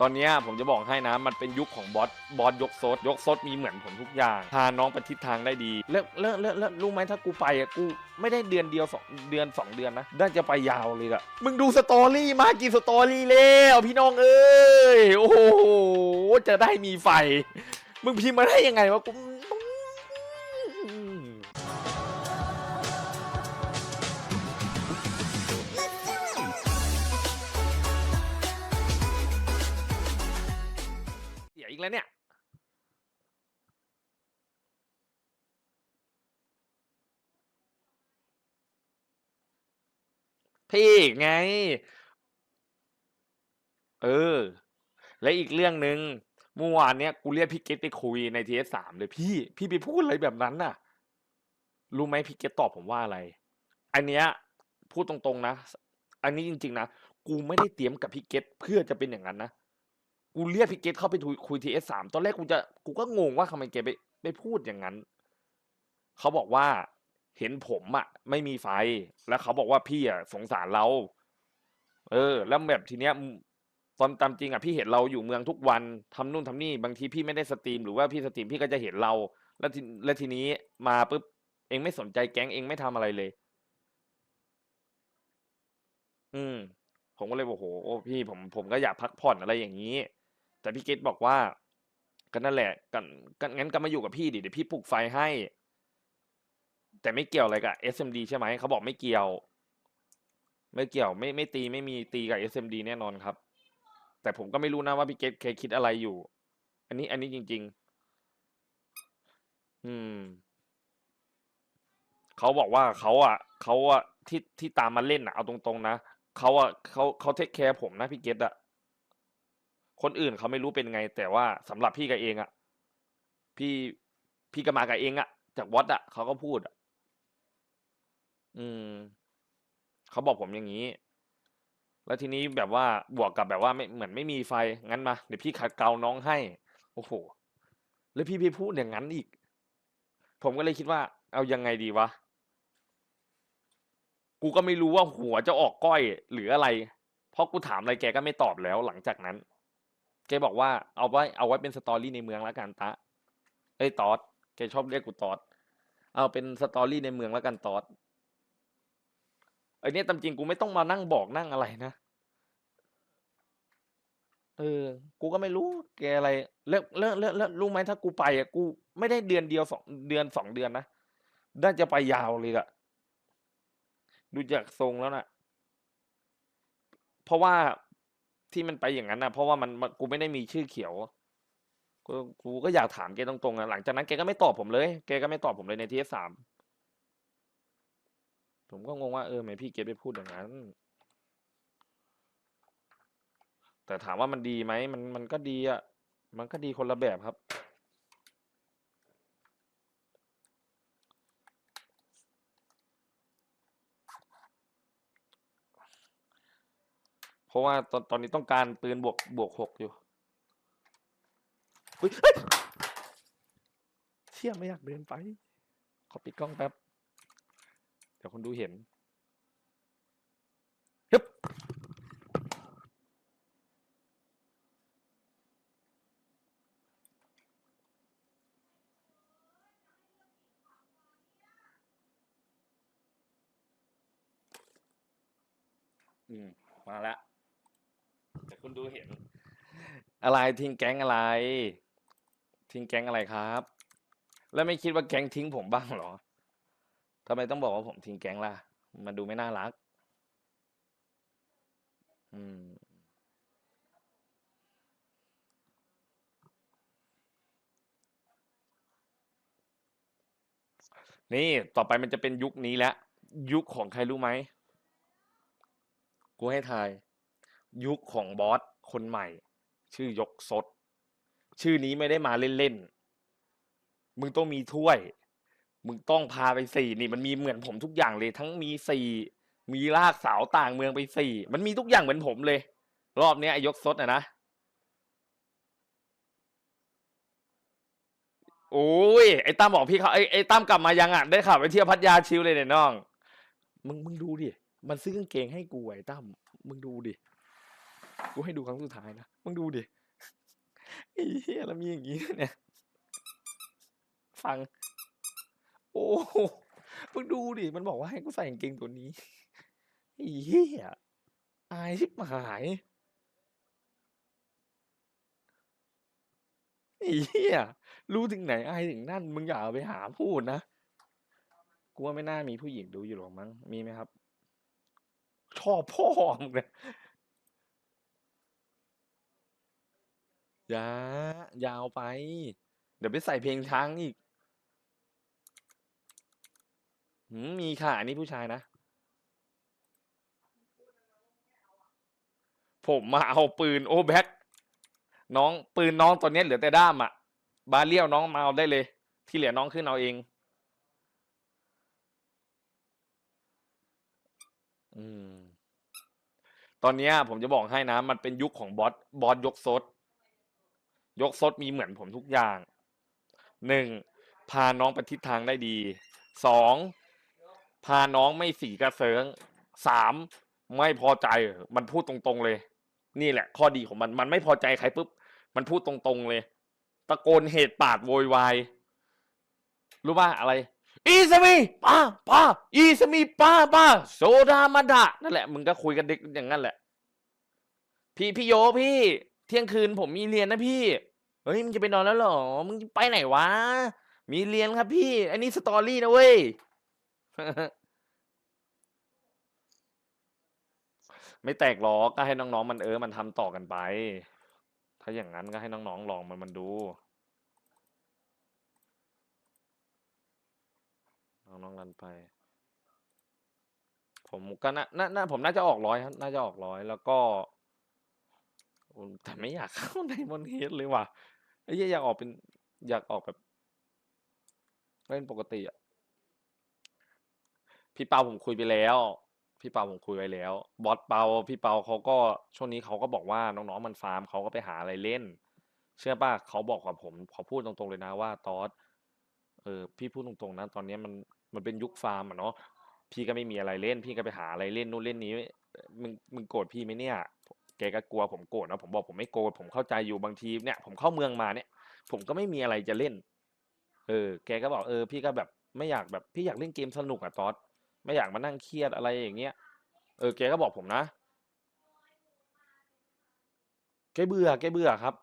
ตอนเนี้ยผมจะบอกให้นะมันเป็นยุคของบอสบอสยกโซดยกโซดมีเหมือนผมทุกอย่างพาน้องไปทิศทางได้ดีแล้วแล้วแล้วแล้วรู้ไหมถ้ากูไปอะกูไม่ได้เดือนเดียวสองเดือนสองเดือนนะน่าจะไปยาวเลยอะมึงดูสตอรี่มากี่สตอรี่แล้วพี่น้องเอ้ยโอ้โหจะได้มีไฟ มึงพิมพ์มาได้ยังไงวะกู พี่ไง เออ และอีกเรื่องหนึ่งเมื่อวานเนี้ยกูเรียกพี่เกตไปคุยในทีเอสสามเลยพี่ พี่ไปพูดอะไรแบบนั้นน่ะ รู้ไหมพี่เกตตอบผมว่าอะไร อันเนี้ยพูดตรงๆนะ อันนี้จริง ๆ นะ กูไม่ได้เตรียมกับพี่เกตเพื่อจะเป็นอย่างนั้นนะ กูเรียกพี่เกตเข้าไปคุยทีเอสสามตอนแรกกูจะ กูก็งงว่าทำไมแกไปไปพูดอย่างนั้น เขาบอกว่า เห็นผมอะไม่มีไฟ แล้วเขาบอกว่าพี่อะสงสารเรา เออ แล้วแบบทีเนี้ยตอนตามจริงอะพี่เห็นเราอยู่เมืองทุกวันทำนู่นทำนี่บางทีพี่ไม่ได้สตรีมหรือว่าพี่สตรีมพี่ก็จะเห็นเรา แล้วทีแล้วทีนี้มาปุ๊บเองไม่สนใจแก๊งเองไม่ทำอะไรเลย อืม ผมก็เลยบอกโหโอ้พี่ผมผมก็อยากพักผ่อนอะไรอย่างนี้ แต่พี่เกตบอกว่าก็นั่นแหละกันกันงั้นก็มาอยู่กับพี่ดิเดี๋ยวพี่ปลุกไฟให้ แต่ไม่เกี่ยวอะไรกับ SMD ใช่ไหมเขาบอกไม่เกี่ยว ไม่เกี่ยวไม่ไม่ตีไม่มีตีกับ SMD แน่นอนครับ แต่ผมก็ไม่รู้นะว่าพี่เกตเคยคิดอะไรอยู่ อันนี้อันนี้จริง ๆ อืมเขาบอกว่าเขาอะเขาอะที่ที่ตามมาเล่นอะเอาตรงๆนะเขาอะเขาเขาเทคแคร์ผมนะพี่เกตอะคนอื่นเขาไม่รู้เป็นไง แต่ว่าสำหรับพี่กับเองอะ พี่พี่ก็มากับเองอะ จากวัดอะเขาก็พูดอะ อืม เขาบอกผมอย่างนี้ แล้วทีนี้แบบว่าบวกกับแบบว่าไม่เหมือนไม่มีไฟ งั้นมา เดี๋ยวพี่ขัดเกลาน้องให้ โอ้โห แล้วพี่ไปพูดอย่างนั้นอีก ผมก็เลยคิดว่า เอายังไงดีวะ กูก็ไม่รู้ว่าหัวจะออกก้อยหรืออะไร เพราะกูถามอะไรแกก็ไม่ตอบแล้วหลังจากนั้น แกบอกว่าเอาไว้เอาไว้เป็นสตอรี่ในเมืองแล้วกันตะ เอ้ยตอดแกชอบเรียกกูตอด เอาเป็นสตอรี่ในเมืองแล้วกันตอด ไอ้เนี่ยตามจริงกูไม่ต้องมานั่งบอกนั่งอะไรนะ เออ กูก็ไม่รู้แกอะไรแล้วแล้วแล้วแล้วรู้ไหมถ้ากูไปอะกูไม่ได้เดือนเดียวสองเดือนสองเดือนนะน่าจะไปยาวเลยอะดูจากทรงแล้วน่ะ เพราะว่าที่มันไปอย่างนั้นนะเพราะว่ามันมันกูไม่ได้มีชื่อเขียวกูกูก็อยากถามแกตรงๆนะหลังจากนั้นแกก็ไม่ตอบผมเลย แกก็ไม่ตอบผมเลยในทีเอสสาม ผมก็งงว่าเออทำไมพี่เกดไปพูดอย่างนั้น แต่ถามว่ามันดีไหมมันมันก็ดีอะมันก็ดีคนละแบบครับ เพราะว่าตอนตอนนี้ต้องการปืนบวกบวกหกอยู่เฮ้ยเชี่ยไม่อยากเดินไป ขอปิดกล้องแป๊บ เดี๋ยวคนดูเห็นฮึบอืมมาแล้วเดี๋ยวคุณดูเห็น อะไรทิ้งแก๊งอะไร ทิ้งแก๊งอะไรครับ แล้วไม่คิดว่าแก๊งทิ้งผมบ้างเหรอ ทำไมต้องบอกว่าผมทิ้งแก๊งล่ะ มันดูไม่น่ารัก อืม นี่ต่อไปมันจะเป็นยุคนี้แล้วยุคของใครรู้ไหม กูให้ทาย ยุคของบอสคนใหม่ ชื่อยกซดชื่อนี้ไม่ได้มาเล่น ๆ มึงต้องมีถ้วย มึงต้องพาไปสี่นี่มันมีเหมือนผมทุกอย่างเลย ทั้งมีสี่มีลากสาวต่างเมืองไปสี่มันมีทุกอย่างเหมือนผมเลย รอบนี้ยไอ้ยกซดอะนะโอ้ยไอ้ตั้มบอกพี่เขาไอ้ไอ้ตั้มกลับมายังอะได้ข่าวไปเที่ยวพัทยาชิลเลยเนี่ยน้องมึงมึงดูดิมันซื้อกางเกงให้กูไอ้ตั้มมึงดูดิกูให้ดูครั้งสุดท้ายนะมึงดูดิไอ้เหี้ยแล้วมีอย่างงี้เนี่ยฟัง โอ้โหมึงดูดิ มันบอกว่าให้กูใส่กางเกงตัวนี้เหี้ยอายชิบหายเหี้ยรู้ถึงไหนอายถึงนั่น มึงอย่าเอาไปหาพูดนะกูว่าไม่น่ามีผู้หญิงดูอยู่หรอกมั้ง มีไหมครับ ชอบพ่อมึงเนี่ยอย่ายาวไป เดี๋ยวไปใส่เพลงช้างอีก หืมมีค่ะ อันนี้ผู้ชายนะ ผมมาเอาปืนโอแบ็กน้องปืนน้องตอนนี้เหลือแต่ด้ามอะบาเลียวน้องมาเอาได้เลย ที่เหลือน้องขึ้นเอาเอง อืม ตอนนี้ผมจะบอกให้นะ มันเป็นยุคของบอสบอสยกซดยกซดมีเหมือนผมทุกอย่างหนึ่งพาน้องไปทิศทางได้ดีสอง พาน้องไม่สีกระเซิงสามไม่พอใจมันพูดตรงๆเลย นี่แหละ ข้อดีของมันมันไม่พอใจใครปุ๊บมันพูดตรงๆเลย ตะโกนเหตุปาดโวยวายรู้ป่ะอะไร อีสมีป้าป้าอีสมีป้าป้าโซดามาดะนั่นแหละมึงก็คุยกันเด็กอย่างนั้นแหละ พี่พี่โยพี่ เที่ยงคืนผมมีเรียนนะพี่เฮ้ยมึงจะไปนอนแล้วหรอมึงไปไหนวะมีเรียนครับพี่ อันนี้สตอรี่นะเว้ย ไม่แตกหรอกก็ให้น้องๆมันเออ มันทำต่อกันไป ถ้าอย่างนั้นก็ให้น้องๆลองมันมันดู น้องๆรันไป ผมก็น่าน่าน่าผมน่าจะออกร้อยครับ น่าจะออกร้อยแล้วก็แต่ไม่อยากเข้าในมอนเฮดเลยว่ะไอ้ยอยากออกเป็นอยากออกแบบเล่นปกติอะ พี่เปาผมคุยไปแล้ว พี่เปาผมคุยไว้แล้ว บอสเปาพี่เปาเขาก็ช่วงนี้เขาก็บอกว่าน้องๆมันฟาร์มเขาก็ไปหาอะไรเล่น เชื่อป่ะเขาบอกกับผมเขาพูดตรงๆเลยนะว่าตอสเออพี่พูดตรงๆนะตอนนี้มันมันเป็นยุคฟาร์มอะเนาะพี่ก็ไม่มีอะไรเล่น พี่ก็ไปหาอะไรเล่นนู่นเล่นนี้มึงมึงโกรธพี่ไหมเนี่ยแกก็กลัวผมโกรธนะผมบอกผมไม่โกรธผมเข้าใจอยู่บางทีเนี่ย ผมเข้าเมืองมาเนี่ย ผมก็ไม่มีอะไรจะเล่น เออ แกก็บอกเออ พี่ก็แบบไม่อยากแบบพี่อยากเล่นเกมสนุกอะตอส ไม่อยากมานั่งเครียดอะไรอย่างเงี้ย เออแกก็บอกผมนะ แกเบื่อแกเบื่อครับ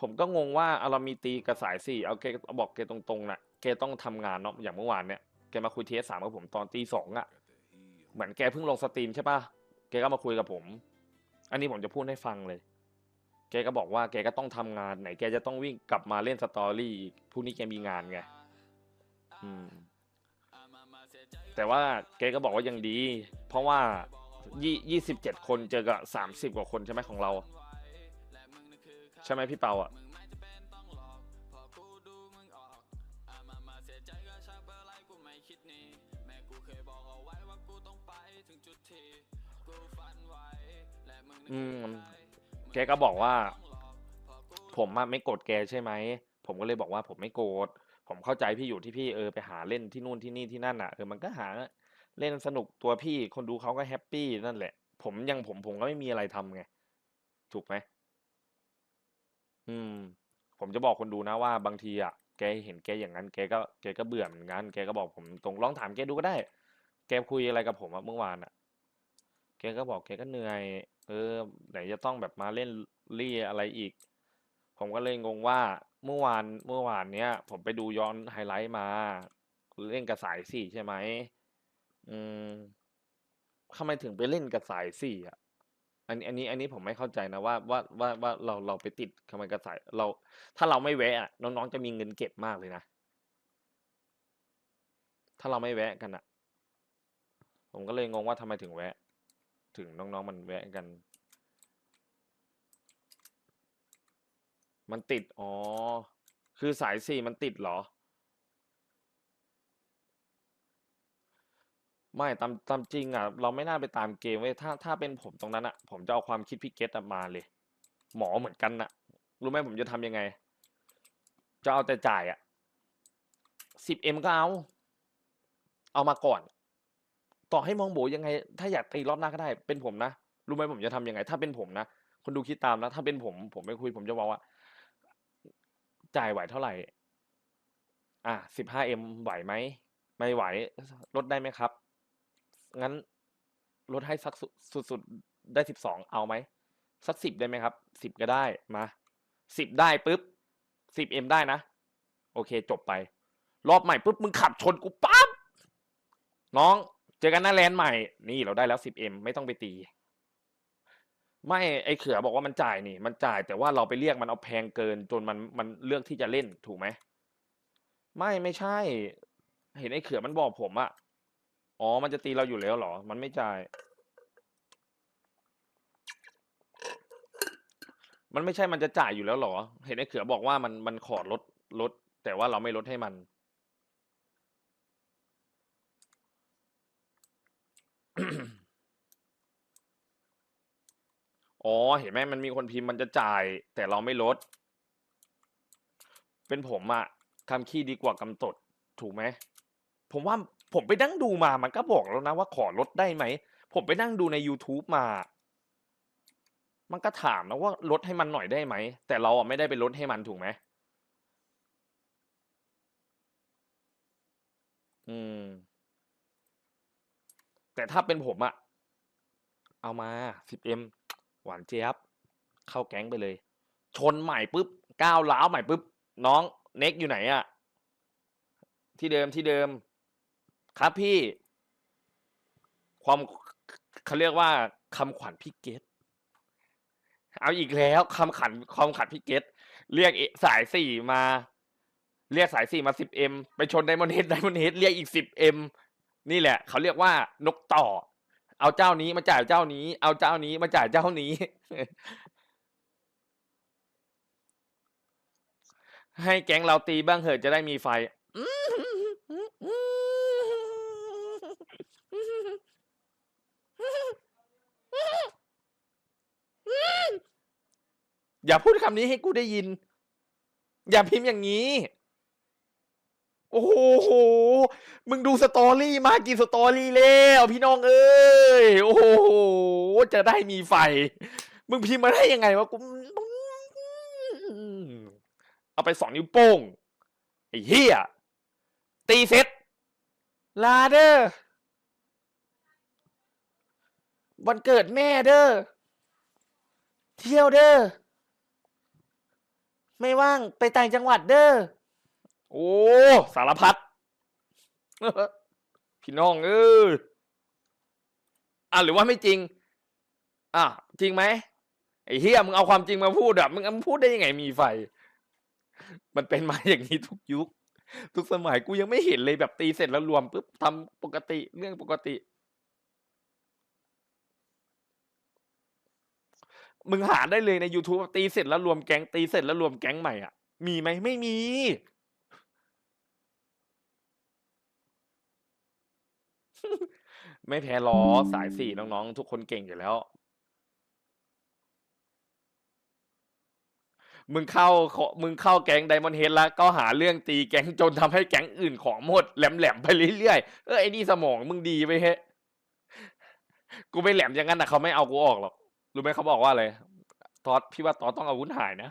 ผมก็งงว่าเอาเรามีตีกระสายสี่เอาแกบอกแกตรงๆน่ะแกต้องทำงานเนาะอย่างเมื่อวานเนี่ยแกมาคุยเทสสามกับผมตอนตีสองอะเหมือนแกเพิ่งลงสตรีมใช่ปะแกก็มาคุยกับผม อันนี้ผมจะพูดให้ฟังเลย แกก็บอกว่าแกก็ต้องทำงานไหน แกจะต้องวิ่งกลับมาเล่นสตอรี่พรุ่งนี้แกมีงานไง อืม แต่ว่าแกก็บอกว่ายังดี เพราะว่ายี่ยี่สิบเจ็ดคนเจอกับสามสิบกว่าคนใช่ไหมของเรา ใช่ไหมพี่เปาอะอืมแกก็บอกว่า ผมไม่โกรธแกใช่ไหม ผมก็เลยบอกว่าผมไม่โกรธ ผมเข้าใจพี่อยู่ที่พี่เออไปหาเล่นที่นู่นที่นี่ที่นั่นอะเออมันก็หาเล่นสนุกตัวพี่คนดูเขาก็แฮปปี้นั่นแหละ ผมยังผมผมก็ไม่มีอะไรทำไง ถูกไหม อืม ผมจะบอกคนดูนะว่าบางทีอะแกเห็นแกอย่างนั้น แกก็แกก็เบื่อเหมือนกันแกก็บอกผมตรงลองถามแกดูก็ได้ แกคุยอะไรกับผมอะเมื่อวานอะ แกก็บอกแกก็เหนื่อย เออ ไหนจะต้องแบบมาเล่นรี่อะไรอีก ผมก็เลยงงว่า เมื่อวานเมื่อวานเนี้ย ผมไปดูย้อนไฮไลท์มาเล่นกับสายสี่ใช่ไหมอืมทำไมถึงไปเล่นกับสายสี่อะ อันนี้อันนี้อันนี้ผมไม่เข้าใจนะว่าว่าว่าว่าเราเราไปติดทำไมกับสายเรา ถ้าเราไม่แวะอะน้องๆจะมีเงินเก็บมากเลยนะ ถ้าเราไม่แวะกันอะ ผมก็เลยงงว่าทำไมถึงแวะ ถึงน้องๆมันแวะกัน มันติด อ๋อ คือสายสี่มันติดเหรอ ไม่ตามตามจริงอะ เราไม่น่าไปตามเกมเว้ยถ้าถ้าเป็นผมตรงนั้นอะ ผมจะเอาความคิดพี่เกตมาเลย หมอเหมือนกันน่ะ รู้ไหมผมจะทำยังไง จะเอาแต่จ่ายอะสิบเอ็มก็เอา เอามาก่อน ต่อให้มองโบยังไง ถ้าอยากตีรอบหน้าก็ได้ เป็นผมนะรรู้ไหมผมจะทำยังไง ถ้าเป็นผมนะคนดูคิดตามนะ ถ้าเป็นผม ผมไม่คุย ผมจะบอกว่า จ่ายไหวเท่าไหร่ อะสิบห้าเอ็มไหวไหม ไม่ไหว ลดได้ไหมครับ งั้นลดให้สักสุดสุดๆได้สิบสองเอาไหม สักสิบได้ไหมครับสิบก็ได้ มาสิบได้ปุ๊บสิบเอ็มได้นะ โอเค จบไป รอบใหม่ปุ๊บ มึงขับชนกูปั๊บ น้อง เจอกันหน้าแลนด์ใหม่ นี่เราได้แล้วสิบเอ็มไม่ต้องไปตี ไม่ ไอเขือบอกว่ามันจ่ายนี่ มันจ่ายแต่ว่าเราไปเรียกมันเอาแพงเกิน จนมันมันเลือกที่จะเล่นถูกไหมไม่ไม่ใช่ เห็นไอ้เขือมันบอกผมอะอ๋อ มันจะตีเราอยู่แล้วเหรอ มันไม่จ่าย มันไม่ใช่มันจะจ่ายอยู่แล้วเหรอ เห็นไอ้เขือบอกว่ามันมันขอลดลด แต่ว่าเราไม่ลดให้มันอ๋ อ๋อ เห็นไหมมันมีคนพิมพ์มันจะจ่าย แต่เราไม่ลด เป็นผมอะทำขี้ดีกว่ากำตด ถูกไหม ผมว่าผมไปนั่งดูมามันก็บอกแล้วนะว่าขอลดได้ไหม ผมไปนั่งดูใน YouTube มา มันก็ถามนะว่าลดให้มันหน่อยได้ไหม แต่เราอะไม่ได้ไปลดให้มันถูกไหม อืม แต่ถ้าเป็นผมอะเอามา 10m หวานเจี๊ยบ เข้าแก๊งไปเลย ชนใหม่ปุ๊บก้าวล้าวใหม่ปุ๊บน้องเน็กอยู่ไหนอะที่เดิมที่เดิม ครับพี่ ความเขาเรียกว่าคำขวัญพี่เกตเอาอีกแล้วคำขันความขันพี่เกตเรียกเอสายสี่มา เรียกสายสี่มาสิบเอ็มไปชนไดมอนเฮดไดมอนเฮดเรียกอีกสิบเอ็มนี่แหละ เขาเรียกว่านกต่อ เอาเจ้านี้มาจ่ายเจ้านี้ เอาเจ้านี้มาจ่ายเจ้านี้ ให้แก๊งเราตีบ้างเหอะจะได้มีไฟอย่าพูดคำนี้ให้กูได้ยิน อย่าพิมพ์อย่างนี้ โอ้โห มึงดูสตอรี่มากี่สตอรี่แล้วพี่น้องเอ้ย โอ้โห จะได้มีไฟ มึงพิมพ์มาได้ยังไงวะกูเอาไปสองนิ้วโป้ง ไอ้เหี้ย ตีเซ็ตลาเด้อ วันเกิดแม่เด้อ เที่ยวเด้อ ไม่ว่างไปต่างจังหวัดเด้อ โอ้ สารพัดพี่น้องเอออะหรือว่าไม่จริง อะจริงไหมไอ้เฮียมึงเอาความจริงมาพูดอะมึงพูดได้ยังไงมีไฟ มันเป็นมาอย่างนี้ทุกยุค ทุกสมัยกูยังไม่เห็นเลยแบบตีเสร็จแล้วรวมปุ๊บทำปกติเรื่องปกติ มึงหาได้เลยใน YouTube ตีเสร็จแล้วรวมแก๊งตีเสร็จแล้วรวมแก๊งใหม่อะ มีไหมไม่มี ไม่แพ้ล้อสายสี่น้องๆ ทุกคนเก่งอยู่แล้ว มึงเข้าขอมึงเข้าแก๊งไดมอนเฮดแล้ว ก็หาเรื่องตีแก๊งจนทำให้แก๊งอื่นของหมดแหลมๆไปเรื่อยๆ เออไอ้นี่สมองมึงดีไปเฮะกูไปแหลมอย่างนั้นนะเขาไม่เอากูออกหรอก รู้ไหมเขาบอกว่าอะไรตอดพี่ว่าตอดต้องอาวุธหายนะ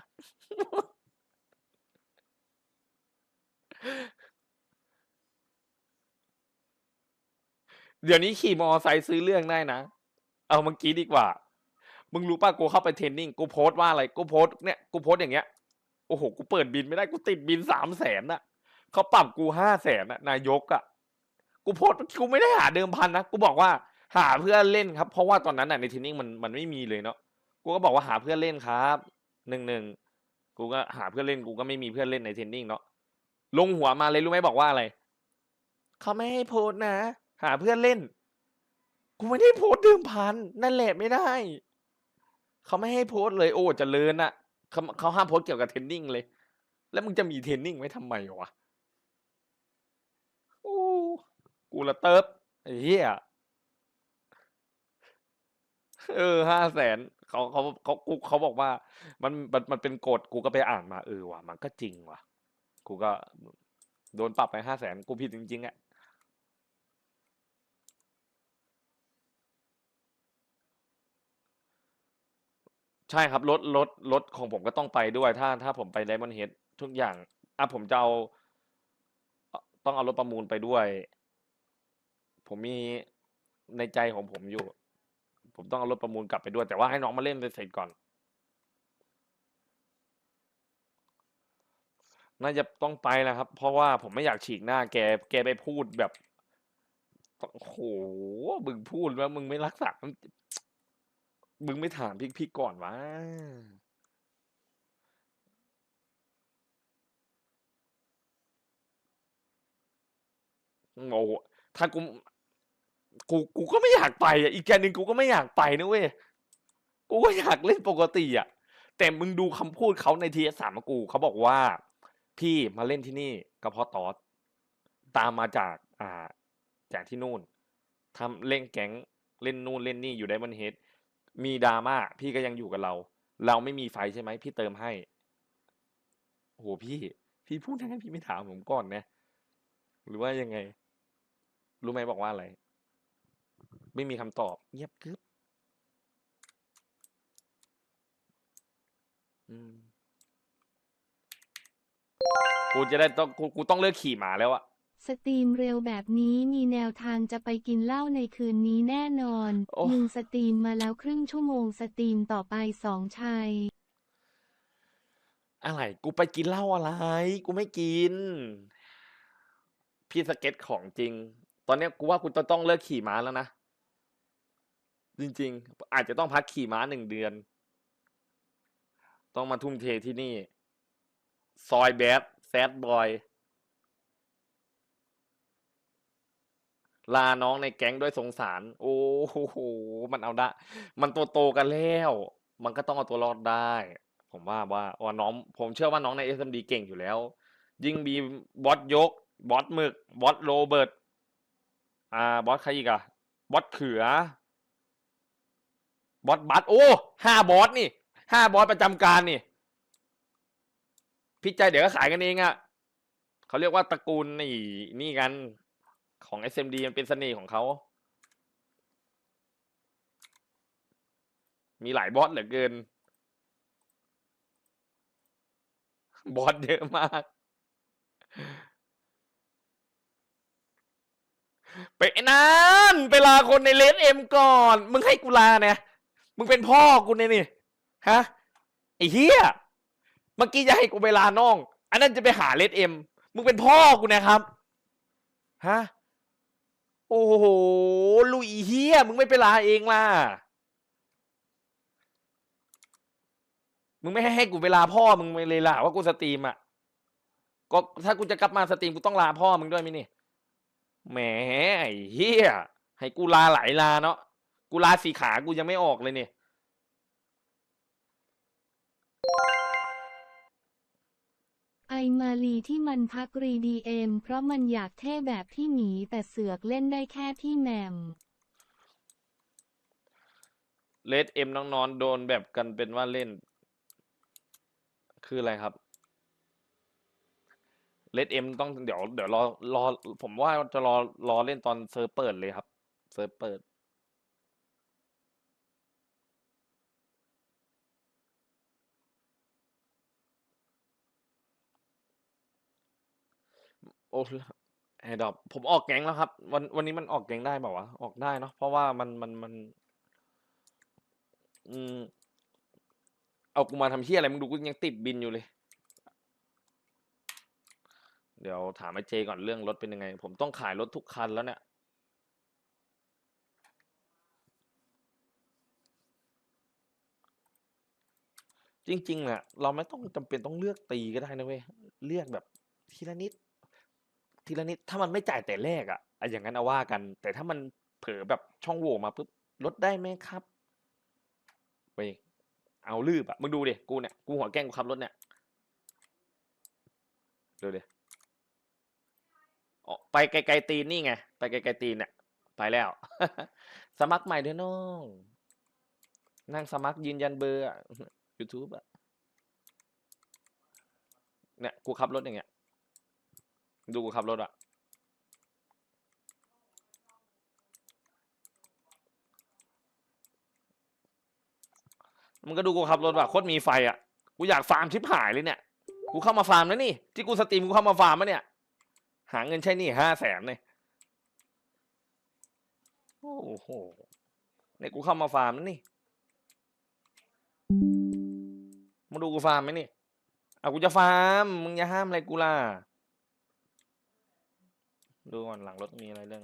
เดี๋ยวนี้ขี่มอไซค์ซื้อเรื่องได้นะ เอาเมื่อกี้ดีกว่า มึงรู้ป่ะกูเข้าไปเทรนนิ่งกูโพสต์ว่าอะไรกูโพสต์เนี่ยกูโพสต์อย่างเงี้ยโอ้โหกูเปิดบินไม่ได้กูติดบินสามแสนอะเขาปรับกูห้าแสนอะนายกอะกูโพสต์กูไม่ได้หาเดิมพันนะกูบอกว่าหาเพื่อเล่นครับ เพราะว่าตอนนั้นอะในเทรนนิ่งมันมันไม่มีเลยเนาะกูก็บอกว่าหาเพื่อเล่นครับหนึ่งหนึ่งกูก็หาเพื่อเล่นกูก็ไม่มีเพื่อนเล่นในเทรนนิ่งเนาะลงหัวมาเลยรู้ไหมบอกว่าอะไรเขาไม่ให้โพสนะ หาเพื่อนเล่น กูไม่ได้โพสต์เดิมพันนั่นแหละไม่ได้ เขาไม่ให้โพสต์เลย โอ้จเจริญอะเขาเขาห้ามโพสต์เกี่ยวกับเทรนนิ่งเลย แล้วมึงจะมีเทรนนิ่งไว้ทำไมวะโอ้กูละเติบไอ้เหี้ยเออห้าแสนเขาเขาเขากูเขาบอกว่า มันมันมันเป็นกฎกูก็ไปอ่านมาเออว่ะมันก็จริงว่ะ กูก็โดนปรับไปห้าแสนกูผิดจริงๆอะ ใช่ครับรถรถรถของผมก็ต้องไปด้วย ถ้าถ้าผมไปไดมอนเฮดทุกอย่าง อะผมจะเอาเอ่อต้องเอารถประมูลไปด้วย ผมมีในใจของผมอยู่ ผมต้องเอารถประมูลกลับไปด้วย แต่ว่าให้น้องมาเล่นเสร็จก่อน น่าจะต้องไปแล้วครับ เพราะว่าผมไม่อยากฉีกหน้าแก แกไปพูดแบบ โอ้โหมึงพูดแล้วมึงไม่รักษา มึงไม่ถามพี่พี่ก่อนวะโอ้ถ้ากูกูกูก็ไม่อยากไปอะอีกแกหนึ่งกูก็ไม่อยากไปนะเว้ยกูก็อยากเล่นปกติอะ แต่มึงดูคำพูดเขาในทีสามกูเขาบอกว่า พี่มาเล่นที่นี่ก็เพราะตอสตามมาจาก อ่า จากที่นู่นทำเล่นแก๊งเล่นนู่นเล่นนี่อยู่ไดมอนเฮด มีดราม่าพี่ก็ยังอยู่กับเรา เราไม่มีไฟใช่ไหมพี่เติมให้โอ้โหพี่ พี่พูดทั้งนั้นพี่ไม่ถามผมก่อนนะหรือว่ายังไง รู้ไหมบอกว่าอะไร ไม่มีคำตอบ เงียบกึบกูจะได้ต้องกูกูต้องเลิกขี่หมาแล้วอะ สตรีมเร็วแบบนี้มีแนวทางจะไปกินเหล้าในคืนนี้แน่นอนโอ้ มึงสตรีมมาแล้วครึ่งชั่วโมงสตรีมต่อไปสองชัย อะไร กูไปกินเหล้าอะไร กูไม่กิน พี่สเก็ตของจริง ตอนเนี้ยกูว่ากูจะต้องเลิกขี่ม้าแล้วนะ จริง ๆ อาจจะต้องพักขี่ม้าหนึ่งเดือน ต้องมาทุ่มเทที่นี่ ซอยแบดแซดบอย ลาน้องในแก๊งด้วยสงสาร โอ้โหมันเอาได้มันโตโตกันแล้ว มันก็ต้องเอาตัวรอดได้ ผมว่าว่าว่าน้อง ผมเชื่อว่าน้องใน SMD เก่งอยู่แล้ว ยิ่งมีบอสยก บอสหมึก บอสโรเบิร์ตอ่า บอสใครอีกอะบอสเขือบอสบัสโอ้ห้าบอสนี่ห้าบอสประจำการนี่พี่ใจเดี๋ยวก็ขายกันเองอะเขาเรียกว่าตระกูลนี่นี่กัน ของ SMD มันเป็นเสน่ห์ของเขา มีหลายบอสเหลือเกิน บอสเยอะมาก ไปนั่นไปลาคนในเลสเอ็มก่อน มึงให้กูลาเนี่ย มึงเป็นพ่อกูเนี่ยนี่ ฮะ ไอ้เหี้ย เมื่อกี้จะให้กูไปลาน้อง อันนั้นจะไปหาเลสเอ็ม มึงเป็นพ่อกูนะครับ ฮะ โอ้โหลุยเฮียมึงไม่ไปลาเองล่ะ มึงไม่ให้ให้กูเวลาพ่อมึงไปเลยล่ะว่ากูสตรีมอะ ก็ถ้ากูจะกลับมาสตรีมกูต้องลาพ่อมึงด้วยไหมนี่ แหมไอ้เฮียให้กูลาหลายลาเนาะ กูลาสีขา กูยังไม่ออกเลยเนี่ย ไอมาลีที่มันพักรีดีเอ็มเพราะมันอยากเท่แบบพี่หมีแต่เสือกเล่นได้แค่พี่แหมม เลดเอ็มน้องนอนโดนแบบกันเป็นว่าเล่น คืออะไรครับเลดเอ็มต้องเดี๋ยวเดี๋ยวรอรอผมว่าจะรอรอเล่นตอนเซิร์ฟเปิดเลยครับ เซิร์ฟเปิด โอ้ไอ้ดอกผมออกแก๊งแล้วครับ วันวันนี้มันออกแก๊งได้เปล่าวะออกได้เนาะเพราะว่ามันมันมัน อืม เอากูมาทำเชี่ยอะไรมึงดูกูยังติดบินอยู่เลย เดี๋ยวถามไอ้เจก่อนเรื่องรถเป็นยังไง ผมต้องขายรถทุกคันแล้วเนี่ยจริงๆอะเราไม่ต้องจำเป็นต้องเลือกตีก็ได้นะเว้ย เลือกแบบทีละนิด ทีละนิดถ้ามันไม่จ่ายแต่แรกอะอะอย่างนั้นเอาว่ากัน แต่ถ้ามันเผลอแบบช่องโหว่มาปุ๊บลดได้ไหมครับไปเอาลืบอะมึงดูดิกูเนี่ยกูหัวแกล้งกูขับรถเนี่ยดูดิออไปไกลๆตีนนี่ไงไปไกลๆตีนเนี่ยไปแล้ว สมัครใหม่ด้วยน้องนั่งสมัครยืนยันเบอร์อะ YouTube อะเนี่ยกูขับรถอย่างเงี้ย ดูกูขับรถอะมันก็ดูกูขับรถแบบโคตรมีไฟอะ กูอยากฟาร์มชิบหายเลยเนี่ย กูเข้ามาฟาร์มแล้วนี่ ที่กูสตรีมกูเข้ามาฟาร์มมะเนี่ย หาเงินใช้หนี่ห้าแสนเลยโอ้โหเนี่ยกูเข้ามาฟาร์มแล้วนี่มาดูกูฟาร์มไหมนี่อะกูจะฟาร์ม มึงอย่าห้ามอะไรกูล่ะ ดูก่อนหลังรถมีอะไรเรื่อง